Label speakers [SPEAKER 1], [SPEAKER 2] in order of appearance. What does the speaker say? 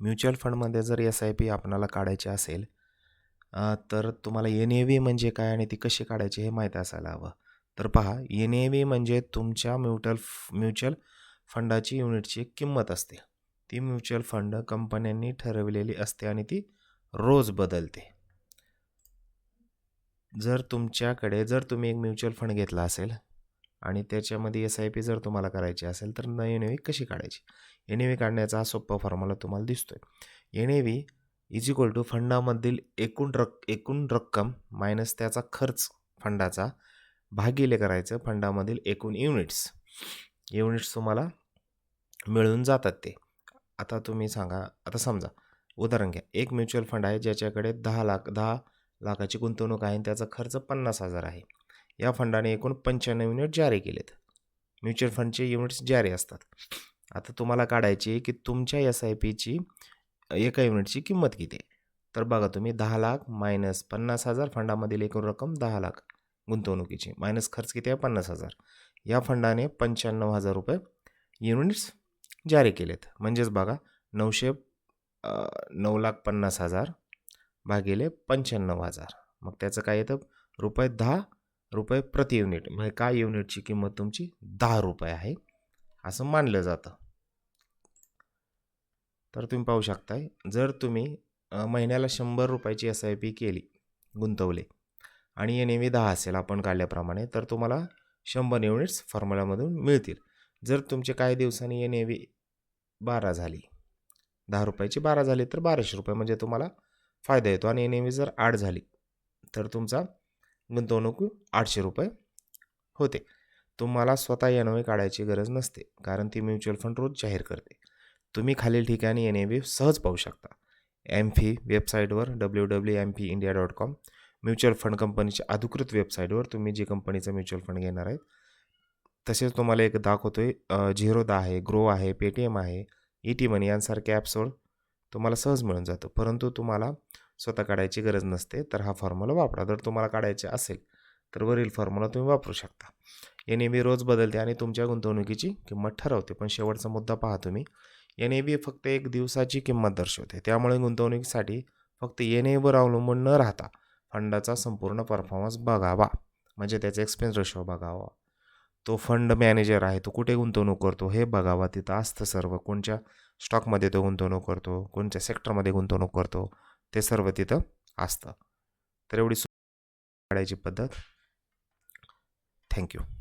[SPEAKER 1] Mutual फंडमध्ये जर S I P आपणाला काढायची असेल तर तुम्हाला एन ए व्ही म्हणजे काय आणि ती कशी काढायची हे माहीत असायला हवं. तर पहा एन ए व्ही म्हणजे तुमच्या म्युच्युअल म्युच्युअल फंडाची युनिटची किंमत असते. ती म्युच्युअल फंड कंपन्यांनी ठरवलेली असते आणि ती रोज बदलते. जर तुमच्याकडे जर तुम्ही एक म्युच्युअल फंड घेतला असेल आणि त्याच्यामध्ये एस आय पी जर तुम्हाला करायची असेल तर न एन ए व्ही कशी काढायची? एन व्ही काढण्याचा हा सोप्पा फॉर्म्युला तुम्हाला दिसतो आहे N A V is equal to फंडामधील एकूण रक् एकूण रक्कम मायनस त्याचा खर्च फंडाचा भागिले करायचं फंडामधील एकूण युनिट्स युनिट्स तुम्हाला मिळून जातात ते. आता तुम्ही सांगा आता समजा उदाहरण घ्या. एक म्युच्युअल फंड आहे ज्याच्याकडे दहा लाख दहा लाखाची गुंतवणूक आहे आणि त्याचा खर्च पन्नास हजार आहे. या फंडाने एकूण पंच्याण्णव युनिट जारी केलेत. म्युच्युअल फंडचे युनिट्स जारी असतात. आता तुम्हाला काढायची आहे की तुमच्या एस आय पीची एका युनिटची किंमत किती आहे? तर बघा तुम्ही दहा लाख मायनस पन्नास हजार फंडामधील एकूण रक्कम दहा लाख गुंतवणुकीची. मायनस खर्च किती आहे? पन्नास हजार. या फंडाने पंच्याण्णव हजार रुपये युनिट्स जारी केलेत. म्हणजेच बघा नऊशे नऊ लाख पन्नास हजार भागिले पंच्याण्णव हजार. मग त्याचं काय येतं? रुपये दहा रुपये प्रति युनिट. म्हणजे काय युनिटची किंमत तुमची? दहा रुपये आहे. असं मानलं जातं. तर तुम्ही पाहू शकताय जर तुम्ही महिन्याला शंभर रुपयाची एस आय पी केली गुंतवले आणि एन व्ही दहा असेल आपण काढल्याप्रमाणे तर तुम्हाला शंभर युनिट्स फॉर्म्युलामधून मिळतील. जर तुमचे काही दिवसांनी एन व्ही बारा झाली दहा रुपयाची बारा झाली तर बाराशे रुपये म्हणजे तुम्हाला फायदा येतो. आणि एन व्ही जर आठ झाली तर तुमचा गुंतवणूक आठशे रुपये होते. तुम्हाला स्वतः एन व्ही काढायची गरज नसते कारण ती म्युच्युअल फंड रोज जाहीर करते. तुम्ही खालील ठिकाणी एन ए व्ही सहज पाहू शकता. एम फी वेबसाईटवर W W M P India dot com mutual fund कंपनीच्या अधिकृत वेबसाईटवर तुम्ही जी कंपनीचं म्युच्युअल फंड घेणार आहेत तसेच तुम्हाला एक दाखवतो आहे झिरो झिरोदा आहे ग्रो आहे पेटीएम आहे ई टी मनी यांसारख्या ॲप्सवर तुम्हाला सहज मिळून जातं. परंतु तुम्हाला स्वतः काढायची गरज नसते तर हा फॉर्म्युला वापरा. जर तुम्हाला काढायचे असेल तर वरील फॉर्म्युला तुम्ही वापरू शकता. एन ए बी रोज बदलते आणि तुमच्या गुंतवणुकीची किंमत ठरवते. पण शेवटचा मुद्दा पहा तुम्ही. एन ए बी फक्त एक दिवसाची किंमत दर्शवते. त्यामुळे गुंतवणुकीसाठी फक्त एन एवर अवलंबून न राहता फंडाचा संपूर्ण परफॉर्मन्स बघावा. म्हणजे त्याचा एक्सपेन्स रेशो बघावा. तो फंड मॅनेजर आहे तो कुठे गुंतवणूक करतो हे बघावा. तिथं असतं सर्व. कोणत्या स्टॉकमध्ये तो गुंतवणूक करतो कोणत्या सेक्टरमध्ये गुंतवणूक करतो ते सर्व तिथं असतं. तर एवढी काढायची पद्धत. थँक्यू.